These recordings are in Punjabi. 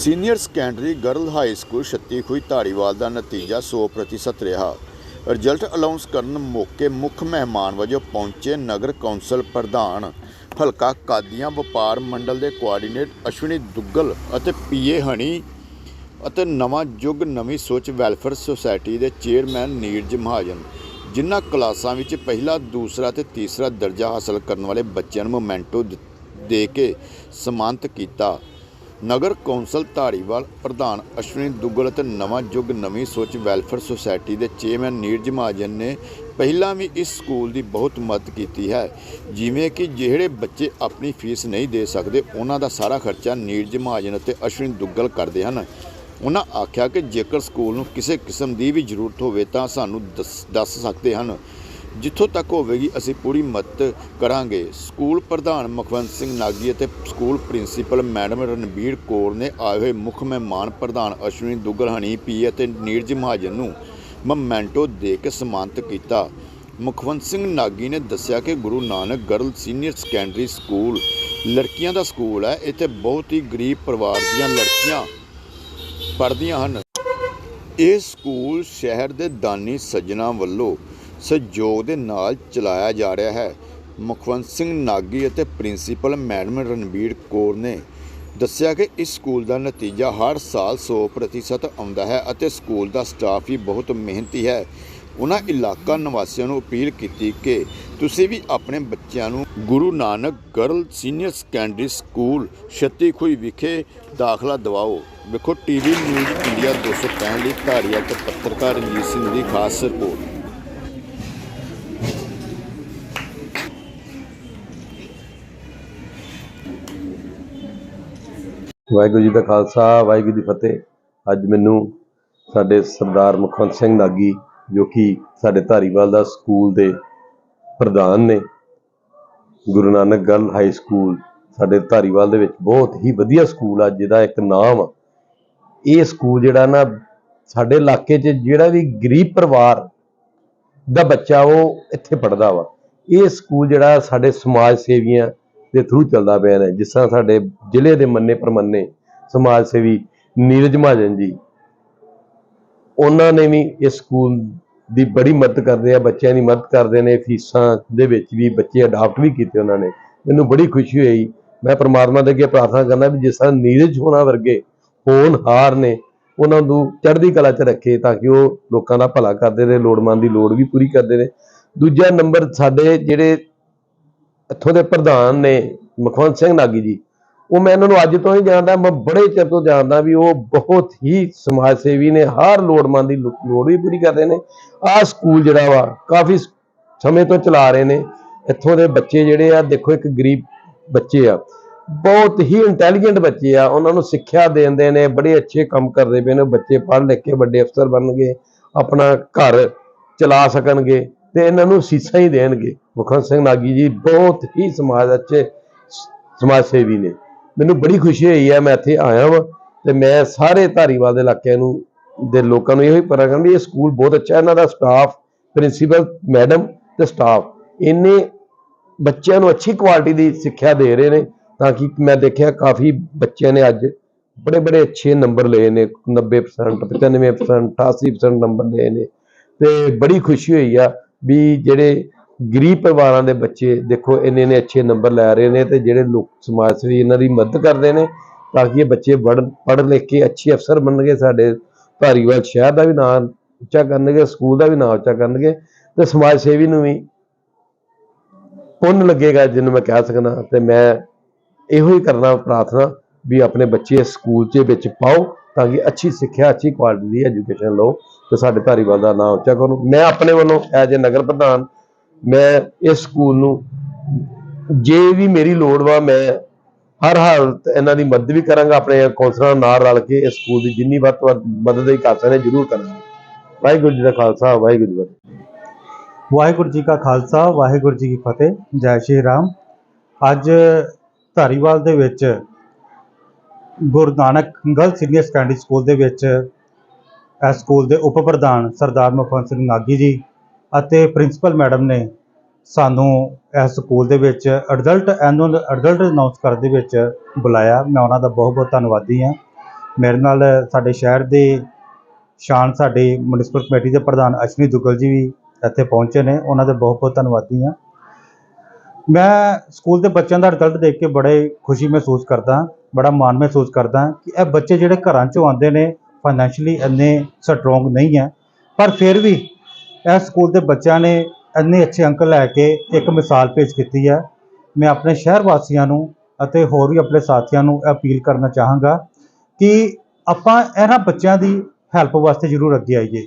Senior secondary girl high school ਛੱਤੀ ਖੁਈ ਧਾਰੀਵਾਲ ਦਾ ਨਤੀਜਾ 100% ਰਿਹਾ। ਰਿਜ਼ਲਟ ਅਨਾਉਂਸ ਕਰਨ ਮੌਕੇ ਮੁੱਖ ਮਹਿਮਾਨ ਵਜੋਂ ਪਹੁੰਚੇ ਨਗਰ ਕੌਂਸਲ ਪ੍ਰਧਾਨ ਹਲਕਾ ਕਾਦੀਆਂ ਵਪਾਰ ਮੰਡਲ ਦੇ ਕੋਆਰਡੀਨੇਟ ਅਸ਼ਵਨੀ ਦੁੱਗਲ ਅਤੇ ਪੀਏ ਹਣੀ ਅਤੇ ਨਵਾਂ ਯੁੱਗ ਨਵੀਂ ਸੋਚ ਵੈਲਫੇਅਰ ਸੁਸਾਇਟੀ ਦੇ ਚੇਅਰਮੈਨ ਨੀਰਜ ਮਹਾਜਨ, ਜਿਨ੍ਹਾਂ ਕਲਾਸਾਂ ਵਿੱਚ ਪਹਿਲਾ, ਦੂਸਰਾ ਤੇ ਤੀਸਰਾ ਦਰਜਾ ਹਾਸਲ ਕਰਨ ਵਾਲੇ ਬੱਚਿਆਂ ਨੂੰ ਮੋਮੈਂਟੋ ਦਿੱ- ਦੇ ਕੇ ਸਨਮਾਨਿਤ ਕੀਤਾ। ਨਗਰ ਕੌਂਸਲ ਧਾਰੀਵਾਲ ਪ੍ਰਧਾਨ ਅਸ਼ਵਨੀ ਦੁੱਗਲ ਅਤੇ ਨਵਾਂ ਯੁੱਗ ਨਵੀਂ ਸੋਚ ਵੈਲਫੇਅਰ ਸੁਸਾਇਟੀ ਦੇ ਚੇਅਰਮੈਨ ਨੀਰਜ ਮਹਾਜਨ ਨੇ ਪਹਿਲਾਂ ਵੀ ਇਸ ਸਕੂਲ ਦੀ ਬਹੁਤ ਮਦਦ ਕੀਤੀ ਹੈ। ਜਿਵੇਂ ਕਿ ਜਿਹੜੇ ਬੱਚੇ ਆਪਣੀ ਫੀਸ ਨਹੀਂ ਦੇ ਸਕਦੇ, ਉਹਨਾਂ ਦਾ ਸਾਰਾ ਖਰਚਾ ਨੀਰਜ ਮਹਾਜਨ ਅਤੇ ਅਸ਼ਵਨੀ ਦੁੱਗਲ ਕਰਦੇ ਹਨ। ਉਹਨਾਂ ਆਖਿਆ ਕਿ ਜੇਕਰ ਸਕੂਲ ਨੂੰ ਕਿਸੇ ਕਿਸਮ ਦੀ ਵੀ ਜ਼ਰੂਰਤ ਹੋਵੇ ਤਾਂ ਸਾਨੂੰ ਦੱਸ ਦੱਸ ਸਕਦੇ ਹਨ। ਜਿੱਥੋਂ ਤੱਕ ਹੋਵੇਗੀ, ਅਸੀਂ ਪੂਰੀ ਮਦਦ ਕਰਾਂਗੇ। ਸਕੂਲ ਪ੍ਰਧਾਨ ਮਖਵੰਤ ਸਿੰਘ ਨਾਗੀ ਅਤੇ school principal madam Ranbir Kaur ਨੇ ਆਏ ਹੋਏ ਮੁੱਖ ਮਹਿਮਾਨ ਪ੍ਰਧਾਨ ਅਸ਼ਵਨੀ ਦੁੱਗਲ ਹਣੀ ਪੀ ਅਤੇ ਨੀਰਜ ਮਹਾਜਨ ਨੂੰ ਮਮੈਂਟੋ ਦੇ ਕੇ ਸਨਮਾਨਿਤ ਕੀਤਾ। ਮੁਖਵੰਤ ਸਿੰਘ ਨਾਗੀ ਨੇ ਦੱਸਿਆ ਕਿ Guru Nanak girl senior secondary school ਲੜਕੀਆਂ ਦਾ ਸਕੂਲ ਹੈ। ਇੱਥੇ ਬਹੁਤ ਹੀ ਗਰੀਬ ਪਰਿਵਾਰ ਦੀਆਂ ਲੜਕੀਆਂ ਪੜ੍ਹਦੀਆਂ ਹਨ। ਇਹ ਸਕੂਲ ਸ਼ਹਿਰ ਦੇ ਦਾਨੀ ਸੱਜਣਾ ਵੱਲੋਂ ਸਹਿਯੋਗ ਦੇ ਨਾਲ ਚਲਾਇਆ ਜਾ ਰਿਹਾ ਹੈ। ਮੁਖਵੰਤ ਸਿੰਘ ਨਾਗੀ ਅਤੇ ਪ੍ਰਿੰਸੀਪਲ ਮੈਡਮ ਰਣਬੀਰ ਕੌਰ ਨੇ ਦੱਸਿਆ ਕਿ ਇਸ ਸਕੂਲ ਦਾ ਨਤੀਜਾ ਹਰ ਸਾਲ 100% ਆਉਂਦਾ ਹੈ ਅਤੇ ਸਕੂਲ ਦਾ ਸਟਾਫ ਵੀ ਬਹੁਤ ਮਿਹਨਤੀ ਹੈ। ਉਹਨਾਂ ਇਲਾਕਾ ਨਿਵਾਸੀਆਂ ਨੂੰ ਅਪੀਲ ਕੀਤੀ ਕਿ ਤੁਸੀਂ ਵੀ ਆਪਣੇ ਬੱਚਿਆਂ ਨੂੰ Guru Nanak girl senior secondary school ਛੱਤੀਖੁਈ ਵਿਖੇ ਦਾਖਲਾ ਦਿਵਾਓ। ਵੇਖੋ ਟੀਵੀ ਨਿਊਜ਼ ਇੰਡੀਆ 265 ਲਈ ਧਾਰੀਵਾਲ ਤੋਂ ਪੱਤਰਕਾਰ ਰਣਜੀਤ ਸਿੰਘ ਦੀ ਖਾਸ ਰਿਪੋਰਟ। ਵਾਹਿਗੁਰੂ ਜੀ ਦਾ ਖਾਲਸਾ, ਵਾਹਿਗੁਰੂ ਜੀ ਫਤਿਹ। ਅੱਜ ਮੈਨੂੰ ਸਾਡੇ ਸਰਦਾਰ ਮੁਖਵੰਤ ਸਿੰਘ ਨਾਗੀ, ਜੋ ਕਿ ਸਾਡੇ ਧਾਰੀਵਾਲ ਦਾ ਸਕੂਲ ਦੇ ਪ੍ਰਧਾਨ ਨੇ, Guru Nanak girl high school, ਸਾਡੇ ਧਾਰੀਵਾਲ ਦੇ ਵਿੱਚ ਬਹੁਤ ਹੀ ਵਧੀਆ ਸਕੂਲ ਆ, ਜਿਹਦਾ ਇੱਕ ਨਾਮ ਆ। ਇਹ ਸਕੂਲ ਜਿਹੜਾ ਨਾ, ਸਾਡੇ ਇਲਾਕੇ 'ਚ ਜਿਹੜਾ ਵੀ ਗਰੀਬ ਪਰਿਵਾਰ ਦਾ ਬੱਚਾ, ਉਹ ਇੱਥੇ ਪੜਦਾ ਵਾ। ਇਹ ਸਕੂਲ ਜਿਹੜਾ ਸਾਡੇ ਸਮਾਜ ਸੇਵੀਆਂ ਦੇ ਥਰੂ ਚੱਲਦਾ ਪਿਆ ਨੇ। ਜਿਸ ਤਰ੍ਹਾਂ ਸਾਡੇ ਜ਼ਿਲ੍ਹੇ ਦੇ ਮੰਨੇ ਪ੍ਰਮੰਨੇ, ਸਮਾਜ ਸੇਵੀ ਨੀਰਜ ਮਹਾਜਨ ਜੀ, ਉਹਨਾਂ ਨੇ ਵੀ ਇਸ ਸਕੂਲ ਦੀ ਬੜੀ ਮਦਦ ਕਰਦੇ ਆ, ਬੱਚਿਆਂ ਦੀ ਮਦਦ ਕਰਦੇ ਨੇ, ਫੀਸਾਂ ਦੇ ਵਿੱਚ ਵੀ ਬੱਚੇ ਅਡਾਪਟ ਵੀ ਕੀਤੇ ਉਹਨਾਂ ਨੇ। ਮੈਨੂੰ ਬੜੀ ਖੁਸ਼ੀ ਹੋਈ। ਮੈਂ ਪਰਮਾਤਮਾ ਦੇ ਅੱਗੇ ਪ੍ਰਾਰਥਨਾ ਕਰਦਾ ਵੀ ਜਿਸ ਤਰ੍ਹਾਂ ਨੀਰਜ ਹੋਣਾ ਵਰਗੇ ਹੋਣਹਾਰ ਨੇ, ਉਹਨਾਂ ਨੂੰ ਚੜ੍ਹਦੀ ਕਲਾ 'ਚ ਰੱਖੇ ਤਾਂ ਕਿ ਉਹ ਲੋਕਾਂ ਦਾ ਭਲਾ ਕਰਦੇ ਨੇ, ਲੋੜਵੰਦ ਦੀ ਲੋੜ ਵੀ ਪੂਰੀ ਕਰਦੇ ਨੇ। ਦੂਜਾ ਨੰਬਰ ਸਾਡੇ ਜਿਹੜੇ ਇੱਥੋਂ ਦੇ ਪ੍ਰਧਾਨ ਨੇ ਮੁਖਵੰਤ ਸਿੰਘ ਨਾਗੀ ਜੀ, ਉਹ ਮੈਂ ਇਹਨਾਂ ਨੂੰ ਅੱਜ ਤੋਂ ਹੀ ਜਾਣਦਾ, ਮੈਂ ਬੜੇ ਚਿਰ ਤੋਂ ਜਾਣਦਾ ਵੀ ਉਹ ਬਹੁਤ ਹੀ ਸਮਾਜ ਸੇਵੀ ਨੇ, ਹਰ ਲੋੜਮੰਦ ਦੀ ਲੋੜ ਵੀ ਪੂਰੀ ਕਰਦੇ ਨੇ। ਆਹ ਸਕੂਲ ਜਿਹੜਾ ਵਾ, ਕਾਫੀ ਸਮੇਂ ਤੋਂ ਚਲਾ ਰਹੇ ਨੇ। ਇੱਥੋਂ ਦੇ ਬੱਚੇ ਜਿਹੜੇ ਆ, ਦੇਖੋ ਇੱਕ ਗਰੀਬ ਬੱਚੇ ਆ, ਬਹੁਤ ਹੀ ਇੰਟੈਲੀਜੈਂਟ ਬੱਚੇ ਆ, ਉਹਨਾਂ ਨੂੰ ਸਿੱਖਿਆ ਦਿੰਦੇ ਨੇ, ਬੜੇ ਅੱਛੇ ਕੰਮ ਕਰਦੇ ਪਏ ਨੇ ਬੱਚੇ ਪੜ੍ਹ ਲਿਖ ਕੇ ਵੱਡੇ ਅਫਸਰ ਬਣਨਗੇ, ਆਪਣਾ ਘਰ ਚਲਾ ਸਕਣਗੇ। ਤੇ ਇਹਨਾਂ ਨੂੰ ਸੀਸਾਂ ਹੀ ਦੇਣਗੇ। ਮੁਖਵੰਤ ਸਿੰਘ ਨਾਗੀ ਜੀ ਬਹੁਤ ਹੀ ਸਮਾਜ ਅੱਛੇ ਸਮਾਜ ਸੇਵੀ ਨੇ। ਮੈਨੂੰ ਬੜੀ ਖੁਸ਼ੀ ਹੋਈ ਹੈ, ਮੈਂ ਇੱਥੇ ਆਇਆ ਵਾਂ ਤੇ ਮੈਂ ਸਾਰੇ ਧਾਰੀਵਾਲ ਦੇ ਇਲਾਕਿਆਂ ਨੂੰ, ਦੇ ਲੋਕਾਂ ਨੂੰ ਇਹੋ ਹੀ ਪਤਾ ਕਰਾਂ ਵੀ ਇਹ ਸਕੂਲ ਬਹੁਤ ਅੱਛਾ ਇਹਨਾਂ ਦਾ ਸਟਾਫ ਪ੍ਰਿੰਸੀਪਲ ਮੈਡਮ ਤੇ ਸਟਾਫ ਇੰਨੇ ਬੱਚਿਆਂ ਨੂੰ ਅੱਛੀ ਕੁਆਲਿਟੀ ਦੀ ਸਿੱਖਿਆ ਦੇ ਰਹੇ ਨੇ ਤਾਂ ਕਿ ਮੈਂ ਦੇਖਿਆ ਕਾਫੀ ਬੱਚਿਆਂ ਨੇ ਅੱਜ ਬੜੇ ਬੜੇ ਅੱਛੇ ਨੰਬਰ ਲਏ ਨੇ 90% 95% 88% ਨੰਬਰ ਲਏ ਨੇ ਤੇ ਬੜੀ ਖੁਸ਼ੀ ਹੋਈ ਆ। ਵੀ ਜਿਹੜੇ ਗਰੀਬ ਪਰਿਵਾਰਾਂ ਦੇ ਬੱਚੇ, ਦੇਖੋ ਇੰਨੇ ਨੇ ਅੱਛੇ ਨੰਬਰ ਲੈ ਰਹੇ ਨੇ ਤੇ ਜਿਹੜੇ ਲੋਕ ਸਮਾਜ ਸੇਵੀ ਇਹਨਾਂ ਦੀ ਮਦਦ ਕਰਦੇ ਨੇ ਤਾਂ ਕਿ ਇਹ ਬੱਚੇ ਪੜ੍ਹ ਲਿਖ ਕੇ ਅੱਛੇ ਅਫਸਰ ਬਣਨਗੇ, ਸਾਡੇ ਧਾਰੀਵਾਲ ਸ਼ਹਿਰ ਦਾ ਵੀ ਨਾਮ ਉੱਚਾ ਕਰਨਗੇ, ਸਕੂਲ ਦਾ ਵੀ ਨਾਮ ਉੱਚਾ ਕਰਨਗੇ ਤੇ ਸਮਾਜ ਸੇਵੀ ਨੂੰ ਵੀ ਪੁੰਨ ਲੱਗੇਗਾ ਜਿਹਨੂੰ ਮੈਂ ਕਹਿ ਸਕਦਾ ਤੇ ਮੈਂ ਇਹੋ ਹੀ ਕਰਨਾ, ਪ੍ਰਾਰਥਨਾ ਵੀ ਆਪਣੇ ਬੱਚੇ ਸਕੂਲ 'ਚ ਵਿੱਚ ਪਾਓ। ਤਾਂ ਕਿ ਅੱਛੀ ਸਿੱਖਿਆ, ਅੱਛੀ ਕੁਆਲਿਟੀ ਦੀ ਐਜੂਕੇਸ਼ਨ ਲਓ ਤੇ ਸਾਡੇ ਧਾਰੀਵਾਲ ਦਾ ਨਾਮ ਉੱਚਾ ਕਰੋ। ਮੈਂ ਆਪਣੇ ਵੱਲੋਂ ਐਜ ਏ ਨਗਰ ਪ੍ਰਧਾਨ, ਮੈਂ ਇਸ ਸਕੂਲ ਨੂੰ ਜੇ ਵੀ ਮੇਰੀ ਲੋੜ ਵਾ, ਮੈਂ ਹਰ ਹਾਲਤ ਇਹਨਾਂ ਦੀ ਮਦਦ ਵੀ ਕਰਾਂਗਾ, ਆਪਣੇ ਕੌਂਸਲਰਾਂ ਨਾਲ ਰਲ ਕੇ ਇਸ ਸਕੂਲ ਦੀ ਜਿੰਨੀ ਵੱਧ ਤੋਂ ਵੱਧ ਮਦਦ ਹੀ ਕਰ ਸਕਦੇ, ਜ਼ਰੂਰ ਕਰਾਂਗਾ। ਵਾਹਿਗੁਰੂ ਜੀ ਦਾ ਖਾਲਸਾ, ਵਾਹਿਗੁਰੂ ਜੀ ਕੀ ਫਤਿਹ। ਵਾਹਿਗੁਰੂ ਜੀ ਕਾ ਖਾਲਸਾ, ਵਾਹਿਗੁਰੂ ਜੀ ਕੀ ਫਤਿਹ। ਜੈ ਸ਼੍ਰੀ ਰਾਮ। ਅੱਜ ਧਾਰੀਵਾਲ ਦੇ ਵਿੱਚ Guru Nanak girl senior secondary school ਦੇ ਵਿੱਚ ਇਸ ਸਕੂਲ ਦੇ ਉਪ ਪ੍ਰਧਾਨ ਸਰਦਾਰ ਮੁਖਵੰਤ ਸਿੰਘ ਨਾਗੀ ਜੀ ਅਤੇ ਪ੍ਰਿੰਸੀਪਲ ਮੈਡਮ ਨੇ ਸਾਨੂੰ ਇਸ ਸਕੂਲ ਦੇ ਵਿੱਚ ਰਿਜ਼ਲਟ ਐਨੂਅਲ ਰਿਜ਼ਲਟ ਅਨਾਉਂਸ ਕਰਨ ਦੇ ਵਿੱਚ ਬੁਲਾਇਆ। ਮੈਂ ਉਹਨਾਂ ਦਾ ਬਹੁਤ ਬਹੁਤ ਧੰਨਵਾਦੀ ਹਾਂ। ਮੇਰੇ ਨਾਲ ਸਾਡੇ ਸ਼ਹਿਰ ਦੇ ਸ਼ਾਨ ਸਾਡੇ ਮਿਊਨਿਸਪਲ ਕਮੇਟੀ ਦੇ ਪ੍ਰਧਾਨ ਅਸ਼ਵਨੀ ਦੁੱਗਲ ਜੀ ਵੀ ਇੱਥੇ ਪਹੁੰਚੇ ਨੇ। ਉਹਨਾਂ ਦਾ ਬਹੁਤ ਬਹੁਤ ਧੰਨਵਾਦੀ ਹਾਂ। ਮੈਂ ਸਕੂਲ ਦੇ ਬੱਚਿਆਂ ਦਾ ਰਿਜ਼ਲਟ ਦੇਖ ਕੇ ਬੜੇ ਖੁਸ਼ੀ ਮਹਿਸੂਸ ਕਰਦਾ। ਬੜਾ ਮਾਣ ਮਹਿਸੂਸ ਕਰਦਾ ਕਿ ਇਹ ਬੱਚੇ ਜਿਹੜੇ ਘਰਾਂ ਚੋਂ ਆਉਂਦੇ ਨੇ ਫਾਈਨੈਂਸ਼ੀਅਲੀ ਇੰਨੇ ਸਟਰੋਂਗ ਨਹੀਂ ਹੈ। ਪਰ ਫਿਰ ਵੀ ਇਹ ਸਕੂਲ ਦੇ ਬੱਚਿਆਂ ਨੇ ਇੰਨੇ ਅੱਛੇ ਅੰਕ ਲੈ ਕੇ ਇੱਕ ਮਿਸਾਲ ਪੇਸ਼ ਕੀਤੀ ਹੈ। ਮੈਂ ਆਪਣੇ ਸ਼ਹਿਰ ਵਾਸੀਆਂ ਨੂੰ ਅਤੇ ਹੋਰ ਵੀ ਆਪਣੇ ਸਾਥੀਆਂ ਨੂੰ ਅਪੀਲ ਕਰਨਾ ਚਾਹਾਂਗਾ ਕਿ ਆਪਾਂ ਇਹਨਾਂ ਬੱਚਿਆਂ ਦੀ ਹੈਲਪ ਵਾਸਤੇ ਜ਼ਰੂਰ ਅੱਗੇ ਆਈਏ।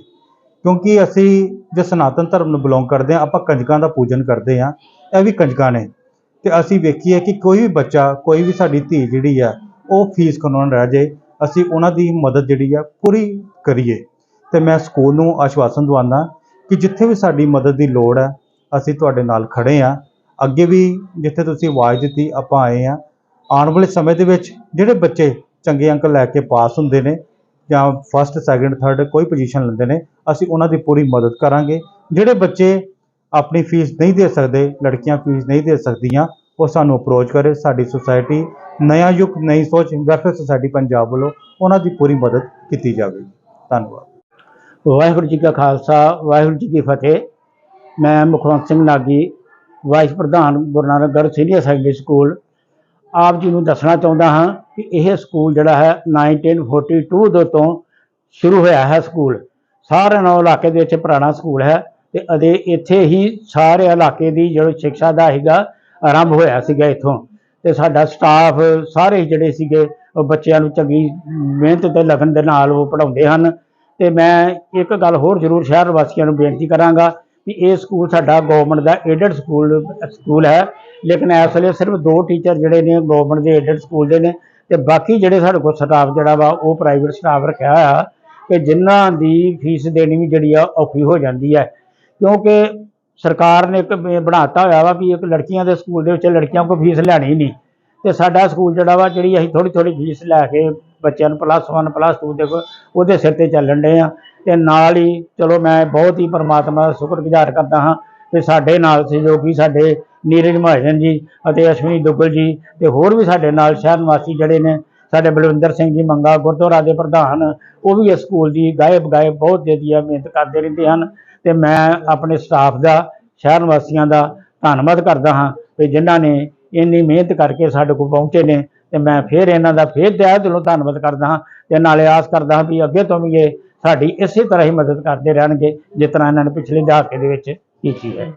ਕਿਉਂਕਿ ਅਸੀਂ ਜੇ ਸਨਾਤਨ ਧਰਮ ਨੂੰ ਬਿਲੋਂਗ ਕਰਦੇ ਹਾਂ, ਆਪਾਂ ਕੰਜਕਾਂ ਦਾ ਪੂਜਨ ਕਰਦੇ ਹਾਂ, ਇਹ ਵੀ ਕੰਜਕਾਂ ਨੇ। ਤੇ ਅਸੀਂ ਵੇਖੀਏ ਕਿ ਕੋਈ ਵੀ ਬੱਚਾ, ਕੋਈ ਵੀ ਸਾਡੀ ਧੀ ਜਿਹੜੀ ਆ, ਉਹ ਫੀਸ ਕਾਨੂੰਨ ਰਹਿ ਜਾਏ, ਅਸੀਂ ਉਹਨਾਂ ਦੀ ਮਦਦ ਜਿਹੜੀ ਆ ਪੂਰੀ ਕਰੀਏ। ਤੇ ਮੈਂ ਸਕੂਲ ਨੂੰ ਆਸ਼ਵਾਸਨ ਦਵਾਉਂਦਾ ਕਿ ਜਿੱਥੇ ਵੀ ਸਾਡੀ ਮਦਦ ਦੀ ਲੋੜ ਹੈ ਅਸੀਂ ਤੁਹਾਡੇ ਨਾਲ ਖੜੇ ਆ। ਅੱਗੇ ਵੀ ਜਿੱਥੇ ਤੁਸੀਂ ਆਵਾਜ਼ ਦਿੱਤੀ, ਆਪਾਂ ਆਏ ਆ। ਆਉਣ ਵਾਲੇ ਸਮੇਂ ਦੇ ਵਿੱਚ ਜਿਹੜੇ ਬੱਚੇ ਚੰਗੇ ਅੰਕ ਲੈ ਕੇ ਪਾਸ ਹੁੰਦੇ ਨੇ ਜਾਂ ਫਸਟ ਸੈਕੰਡ ਥਰਡ ਕੋਈ ਪੋਜੀਸ਼ਨ ਲੈਂਦੇ ਨੇ, ਅਸੀਂ ਉਹਨਾਂ ਦੀ ਪੂਰੀ ਮਦਦ ਕਰਾਂਗੇ। ਜਿਹੜੇ ਬੱਚੇ ਆਪਣੀ ਫੀਸ ਨਹੀਂ ਦੇ ਸਕਦੇ, ਲੜਕੀਆਂ ਫੀਸ ਨਹੀਂ ਦੇ ਸਕਦੀਆਂ, ਉਹ ਸਾਨੂੰ ਅਪਰੋਚ ਕਰੇ, ਸਾਡੀ ਸੁਸਾਇਟੀ ਨਇਆ ਯੁੱਗ ਨਈ ਸੋਚ ਵੈਲਫੇਅਰ ਸੁਸਾਇਟੀ ਪੰਜਾਬ ਵੱਲੋਂ ਉਹਨਾਂ ਦੀ ਪੂਰੀ ਮਦਦ ਕੀਤੀ ਜਾਵੇਗੀ ਧੰਨਵਾਦ। ਵਾਹਿਗੁਰੂ ਜੀ ਕਾ ਖਾਲਸਾ, ਵਾਹਿਗੁਰੂ ਜੀ ਕੀ ਫਤਿਹ। ਮੈਂ ਮੁਖਵੰਤ ਸਿੰਘ ਨਾਗੀ, ਵਾਈਸ ਪ੍ਰਧਾਨ Guru Nanak Garh senior secondary school. ਆਪ ਜੀ ਨੂੰ ਦੱਸਣਾ ਚਾਹੁੰਦਾ ਹਾਂ ਕਿ ਇਹ ਸਕੂਲ ਜਿਹੜਾ ਹੈ 1942 ਦੇ ਤੋਂ ਸ਼ੁਰੂ ਹੋਇਆ ਹੈ ਸਕੂਲ। ਸਾਰੇ ਨੌ ਇਲਾਕੇ ਦੇ ਵਿੱਚ ਪੁਰਾਣਾ ਸਕੂਲ ਹੈ। ਤੇ ਅਤੇ ਇੱਥੇ ਹੀ ਸਾਰੇ ਇਲਾਕੇ ਦੀ ਜਿਹੜਾ ਸਿੱਖਿਆ ਦਾ ਹੈਗਾ ਆਰੰਭ ਹੋਇਆ ਸੀਗਾ ਇੱਥੋਂ। ਤੇ ਸਾਡਾ ਸਟਾਫ ਸਾਰੇ ਹੀ ਜਿਹੜੇ ਸੀਗੇ, ਉਹ ਬੱਚਿਆਂ ਨੂੰ ਚੰਗੀ ਮਿਹਨਤ ਤੇ ਲਗਨ ਦੇ ਨਾਲ ਉਹ ਪੜ੍ਹਾਉਂਦੇ ਹਨ। ਤੇ ਮੈਂ ਇੱਕ ਗੱਲ ਹੋਰ ਜ਼ਰੂਰ ਸ਼ਹਿਰ ਵਾਸੀਆਂ ਨੂੰ ਬੇਨਤੀ ਕਰਾਂਗਾ ਕਿ ਇਹ ਸਕੂਲ ਸਾਡਾ ਗਵਰਨਮੈਂਟ ਦਾ ਏਡਡ ਸਕੂਲ ਸਕੂਲ ਹੈ। ਲੇਕਿਨ ਇਸ ਵੇਲੇ ਸਿਰਫ ਦੋ ਟੀਚਰ ਜਿਹੜੇ ਨੇ ਗਵਰਨਮੈਂਟ ਦੇ ਏਡਡ ਸਕੂਲ ਦੇ ਨੇ ਤੇ ਬਾਕੀ ਜਿਹੜੇ ਸਾਡੇ ਕੋਲ ਸਟਾਫ ਜਿਹੜਾ ਵਾ, ਉਹ ਪ੍ਰਾਈਵੇਟ ਸਟਾਫ ਰੱਖਿਆ ਹੋਇਆ। ਕਿ ਜਿਨ੍ਹਾਂ ਦੀ ਫੀਸ ਦੇਣੀ ਵੀ ਜਿਹੜੀ ਆ, ਔਖੀ ਹੋ ਜਾਂਦੀ ਹੈ। ਕਿਉਂਕਿ ਸਰਕਾਰ ਨੇ ਇੱਕ ਬ- ਬਣਾਤਾ ਹੋਇਆ ਵਾ ਵੀ ਇੱਕ ਲੜਕੀਆਂ ਦੇ ਸਕੂਲ ਦੇ ਵਿੱਚ ਲੜਕੀਆਂ ਕੋਲ ਫੀਸ ਲੈਣੀ ਨਹੀਂ। ਤੇ ਸਾਡਾ ਸਕੂਲ ਜਿਹੜਾ ਵਾ, ਜਿਹੜੀ ਅਸੀਂ ਥੋੜੀ ਥੋੜੀ ਫੀਸ ਲੈ ਕੇ ਬੱਚਿਆਂ ਨੂੰ ਪਲੱਸ 1 ਪਲੱਸ 2 ਦੇ ਕੋ ਉਹਦੇ ਸਿਰ ਤੇ ਚੱਲਣ ਡਏ ਆ। ਤੇ ਨਾਲ ਹੀ ਚਲੋ ਮੈਂ ਬਹੁਤ ਹੀ ਪਰਮਾਤਮਾ ਦਾ ਸ਼ੁਕਰਗੁਜ਼ਾਰ ਕਰਦਾ ਹਾਂ ਕਿ ਸਾਡੇ ਨਾਲ ਸਹਿਯੋਗੀ ਸਾਡੇ ਨੀਰਜ ਮਹਾਜਨ ਜੀ ਅਤੇ ਅਸ਼ਵਨੀ ਦੁੱਗਲ ਜੀ ਤੇ ਹੋਰ ਵੀ ਸਾਡੇ ਨਾਲ ਸ਼ਹਿਰ ਨਿਵਾਸੀ ਜਿਹੜੇ ਨੇ, ਸਾਡੇ ਬਲਵਿੰਦਰ ਸਿੰਘ ਜੀ ਮੰਗਾ, ਗੁਰਦੁਆਰਾ ਦੇ ਪ੍ਰਧਾਨ, ਉਹ ਵੀ ਇਸ ਸਕੂਲ ਦੀ ਗਾਇਬ ਗਾਇਬ ਬਹੁਤ ਵਧੀਆ ਮਿਹਨਤ ਕਰਦੇ ਰਹਿੰਦੇ ਹਨ। ਤੇ ਮੈਂ ਆਪਣੇ ਸਟਾਫ ਦਾ, ਸ਼ਹਿਰ ਨਿਵਾਸੀਆਂ ਦਾ ਧੰਨਵਾਦ ਕਰਦਾ ਹਾਂ ਵੀ ਜਿਨ੍ਹਾਂ ਨੇ ਇੰਨੀ ਮਿਹਨਤ ਕਰਕੇ ਸਾਡੇ ਕੋਲ ਪਹੁੰਚੇ ਨੇ ਤੇ ਮੈਂ ਫਿਰ ਇਹਨਾਂ ਦਾ ਫਿਰ ਤਹਿ ਦਿਲੋਂ ਧੰਨਵਾਦ ਕਰਦਾ ਹਾਂ ਤੇ ਨਾਲੇ ਆਸ ਕਰਦਾ ਹਾਂ ਵੀ ਅੱਗੇ ਤੋਂ ਵੀ ਇਹ ਸਾਡੀ ਇਸੇ ਤਰ੍ਹਾਂ ਹੀ ਮਦਦ ਕਰਦੇ ਰਹਿਣਗੇ ਜਿਸ ਤਰ੍ਹਾਂ ਇਹਨਾਂ ਨੇ ਪਿਛਲੇ ਦਹਾਕੇ ਦੇ ਵਿੱਚ ਕੀਤੀ ਹੈ।